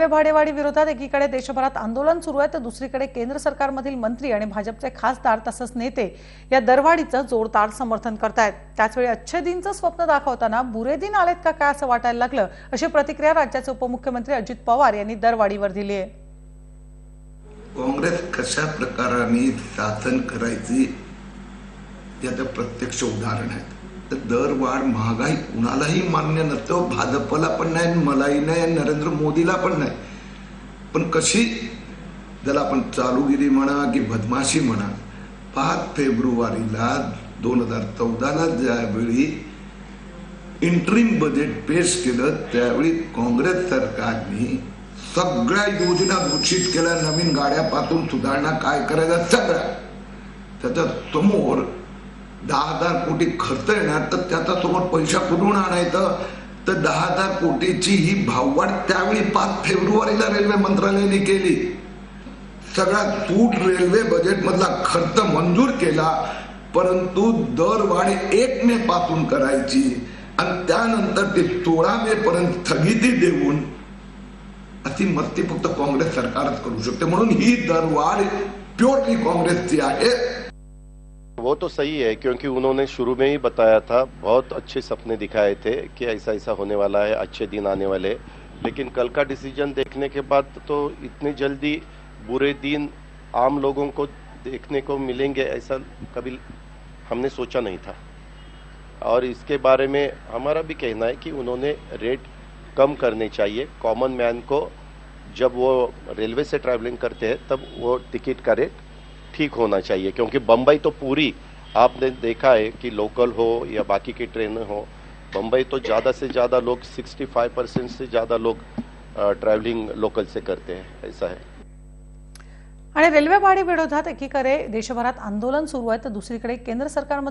Railway भाडेवाढी विरोधात एकीकडे देशभरात आंदोलन सुरू आहे तर दुसरीकडे केंद्र सरकारमधील मंत्री आणि भाजपचे खासदार तसंच नेते या दरवाढीचं जोरदार समर्थन करतायत. त्याचवेळी अच्छे दिनचं स्वप्न दाखवताना बुरे दिन आलेत का काय असं वाटायला लागलं अशी प्रतिक्रिया राज्याचे उपमुख्यमंत्री अजित पवार यांनी दरवाढीवर दिली आहे. काँग्रेस कशा प्रकाराने शासन करायची याचं प्रत्यक्ष उदाहरण आहे. तर दरवाढ महागाई कुणालाही मान्य नसतं भाजपला पण नाही मलाही नाही आणि नरेंद्र मोदीला पण नाही. पण कशी? ज्याला आपण चालूगिरी म्हणा की बदमाशी म्हणा पाच फेब्रुवारीला दोन हजार चौदाला ज्यावेळी इंटरिम बजेट पेश केलं त्यावेळी काँग्रेस सरकारने सगळ्या योजना घोषित केल्या. नवीन गाड्यापासून सुधारणा काय करायच्या सगळ्या. त्याच्यासमोर दहा हजार कोटी खर्च येणार तर त्याचा समोर पैसा कुठून आणायचं तर? दहा हजार कोटीची ही भाववाढ त्यावेळी पाच फेब्रुवारीला रेल्वे मंत्रालयाने केली. सगळा सूट रेल्वे बजेट मधला खर्च मंजूर केला परंतु दरवाढ एक मे पासून करायची. आणि त्यानंतर ते सोळा मे पर्यंत स्थगिती देऊन अशी मस्ती फक्त काँग्रेस सरकारच करू शकते. म्हणून ही दरवाढ प्युअरली काँग्रेसची आहे. वो तो सही है, क्योंकि उन्होंने शुरू में ही बताया था, बहुत अच्छे सपने दिखाए थे कि ऐसा ऐसा होने वाला है, अच्छे दिन आने वाले। लेकिन कल का डिसीज़न देखने के बाद तो इतनी जल्दी बुरे दिन आम लोगों को देखने को मिलेंगे, ऐसा कभी हमने सोचा नहीं था। और इसके बारे में हमारा भी कहना है कि उन्होंने रेट कम करने चाहिए। कॉमन मैन को जब वो रेलवे से ट्रैवलिंग करते हैं, तब वो टिकट का रेट ठीक होना चाहिए, क्योंकि बम्बई तो पूरी, आपने देखा है कि लोकल हो या बाकी की ट्रेन हो बम्बई तो ज़्यादा से ज़्यादा लोग 65 परसेंट से ज़्यादा लोग ट्रैवलिंग लोकल से करते हैं, ऐसा है। आणि रेल्वे भाडी विरोधात एकीकडे देशभरात आंदोलन सुरू आहे, तर दुसरीकडे केंद्र सरकारमध्ये